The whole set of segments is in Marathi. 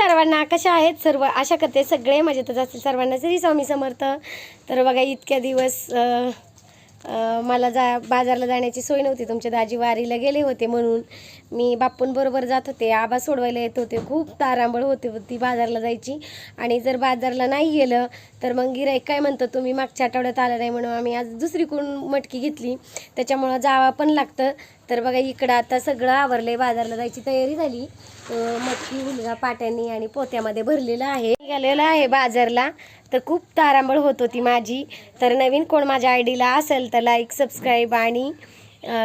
सर्वांना कशा आहेत सर्व? आशा करते सगळे मजेतच असतील सर्वांना जरी स्वामी समर्थ. तर बघा इतक्या दिवस मला जा बाजारला जाण्याची सोय नव्हती. तुमच्या दाजी वारीला गेले होते म्हणून मी बाप्पूंबरोबर जात होते. आबा सोडवायला येत होते. खूप तारांबळ होते होती बाजारला जायची. आणि जर बाजारला नाही गेलं तर मग गिराईक काय म्हणतं तुम्ही मागच्या आठवड्यात आलं नाही म्हणून आम्ही आज दुसरीकडून मटकी घेतली. त्याच्यामुळं जावं पण लागतं. तर बघा इकडं आता सगळं आवरलंय. बाजारला जायची तयारी झाली. अं, मटकी मुलगा पाट्यांनी आणि पोत्यामध्ये भरलेला आहे. निघालेला आहे बाजारला. तर खूप तारांबळ होत होती माझी. तर नवीन कोण माझ्या आय डीला असेल तर लाईक सबस्क्राईब आणि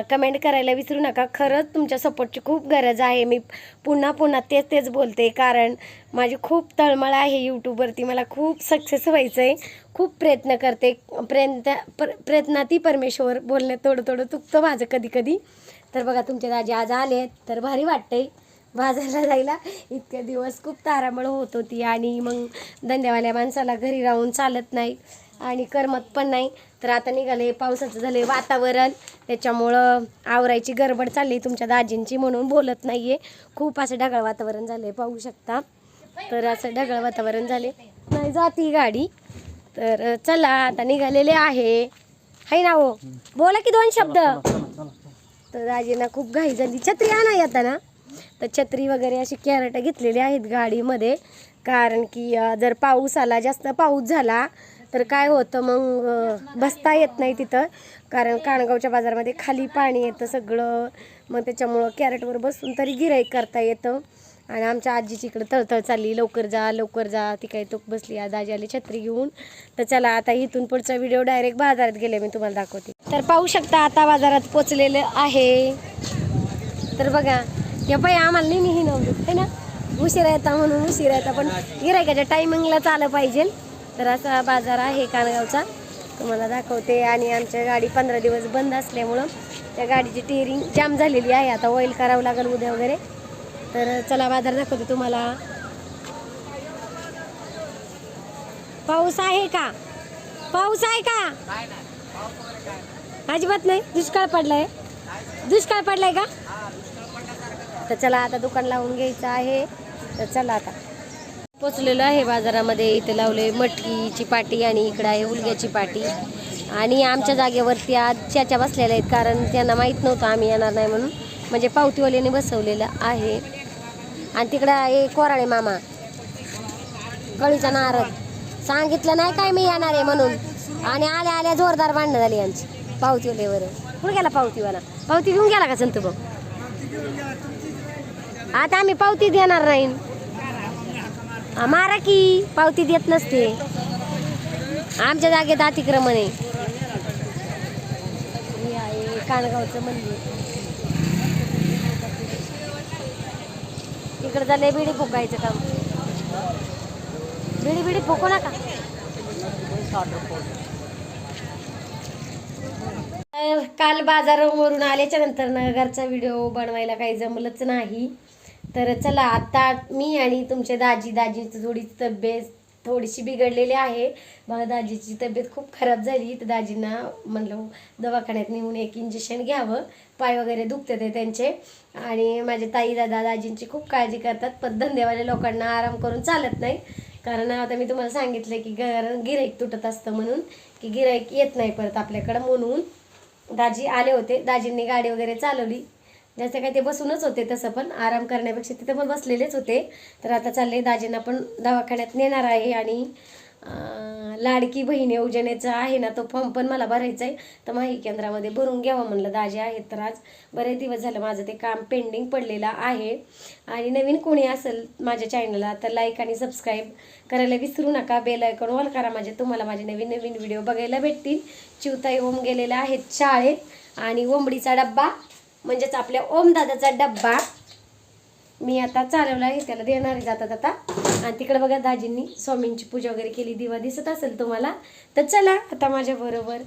कमेंट करायला विसरू नका. खरंच तुमच्या सपोर्टची खूप गरज आहे. मी पुन्हा पुन्हा तेच तेच बोलते. कारण माझी खूप तळमळ आहे यूट्यूबवरती मला खूप सक्सेस व्हायचं आहे खूप प्रयत्न करते. प्रयत्न प्र प्रयत्नाती परमेश्वर बोलण्यात थोडं थोडं चुकतं माझं कधी कधी. तर बघा तुमचे दाजी आज आले तर भारी वाटतंय. बाजारला जायला इतके दिवस खूप तारांबळ होत होती. आणि मग धंद्यावाल्या माणसाला घरी राहून चालत नाही. आणि करमत पण नाही. तर आता निघाले पावसाचं झाले वातावरण. त्याच्यामुळं आवरायची गडबड चालली तुमच्या दाजींची म्हणून बोलत नाही आहे खूप असं ढगाळ वातावरण झालं पाहू शकता. तर असं ढगाळ वातावरण झाले नाही जाती गाडी. तर चला आता निघालेले आहे. हाय ना हो? बोला की दोन शब्द. तर दाजींना खूप घाई झाली. छत्री आणा येताना. तर छत्री वगैरे अशी कॅरेट घेतलेली आहेत गाडीमध्ये. कारण की अं, जर पाऊस आला जास्त पाऊस झाला तर काय होतं मग बसता येत नाही तिथं. कारण काणगावच्या बाजारामध्ये खाली पाणी येतं सगळं. मग त्याच्यामुळं कॅरेटवर बसून तरी गिराईक करता येतं. आणि आमच्या आजीची इकडं तळतळ चालली. लवकर जा लवकर जा. ती काही तो बसली. आज आजी आली छत्री घेऊन. तर चला आता इथून पुढचा व्हिडिओ डायरेक्ट बाजारात गेले मी तुम्हाला दाखवते. तर पाहू शकता आता बाजारात पोचलेलं आहे. तर बघा या बाई आम्हाला नेहमी ही नव्हती है ना? उशिरा येता म्हणून उशिरा येता पण गिरायकाच्या टायमिंगलाच आलं पाहिजे. तर असा बाजार आहे कानगावचा. तुम्हाला दाखवते. आणि आमच्या गाडी पंधरा दिवस बंद असल्यामुळं त्या गाडीची टेरिंग जाम झालेली आहे. आता ऑइल करावं लागेल उद्या वगैरे. तर चला बाजार दाखवते तुम्हाला. पाऊस आहे का? पाऊस आहे का? अजिबात नाही. दुष्काळ पडलाय. दुष्काळ पडलाय का? तर चला आता दुकान लावून घ्यायचं आहे. तर चला आता. पोचलेलो आहे बाजारामध्ये. इथे लावले मटकीची पाटी आणि इकडं आहे उलग्याची पाटी. आणि आमच्या जागेवरती आज चाच्या बसलेल्या आहेत कारण त्यांना माहीत नव्हतं आम्ही येणार नाही म्हणून. म्हणजे पावतीवाल्याने बसवलेलं आहे. आणि तिकडं आहे कोराळे मामा. कळीचा नारद सांगितलं नाही काय मी येणार आहे म्हणून. आणि आल्या आल्या जोरदार भांडणं झाली आमची. पावतीवाल्यावर. कुठं गेला पावतीवाला? पावती घेऊन गेला का संत भाऊ? आता आम्ही पावती देणार नाही. मारा की पावती देत नसते. आमच्या जागेत अतिक्रमण आहे. कानगावचं मंदिर. इकडे झालंय बिडी फुकायचं काम. बिडी बिडी फुकू नका. काल बाजारावरून आल्याच्यानंतर ना घरचा व्हिडिओ बनवायला काही जमलंच नाही. तर चला आता मी आणि तुमच्या दाजी दाजीची थोडी तब्येत थोडीशी बिघडलेली आहे. मग दाजीची तब्येत खूप खराब झाली. तर दाजींना म्हणलं दवाखान्यात नेऊन एक इंजेक्शन घ्यावं. पाय वगैरे दुखते ते त्यांचे. आणि माझे ताई दादा दाजींची खूप काळजी करतात. पण धंदेवाल्या लोकांना आराम करून चालत नाही. कारण आता मी तुम्हाला सांगितलं की घर गिराईक तुटत असतं म्हणून की गिराईक येत नाही परत आपल्याकडं म्हणून. दाजी आले होते. दाजींनी गाडी वगैरे चालवली. जास्त काही ते बसूनच होते तसं पण आराम करण्यापेक्षा तिथे पण बसलेलेच होते. तर आता चालले दाजींना पण दवाखान्यात नेणार आहे आणि लाडकी बहीण योजनेचा आहे ना तो फॉर्म पण मला भरायचा आहे तर माही केंद्रामध्ये भरून घ्यावा म्हणलं दाजी आहेत तर आज बरेच दिवस झालं माझं ते काम पेंडिंग पडलेलं आहे. आणि नवीन कोणी असेल माझ्या चॅनलला तर लाईक आणि सबस्क्राईब करायला विसरू नका. बेल आयकॉन ऑल करा माझे तुम्हाला माझे नवीन नवीन व्हिडिओ बघायला भेटतील. चिवताई ओम गेलेल्या आहेत शाळेत आणि ओंबडीचा डब्बा म्हणजेच आपल्या ओमदादाचा डब्बा. मी आता चालवला आहे त्याला देणार आहे जाता जाता आणि तिकडे बघा दाजींनी स्वामींची पूजा वगैरे केली दिवा दिसत असेल तुम्हाला. तर चला आता माझ्या बरोबर.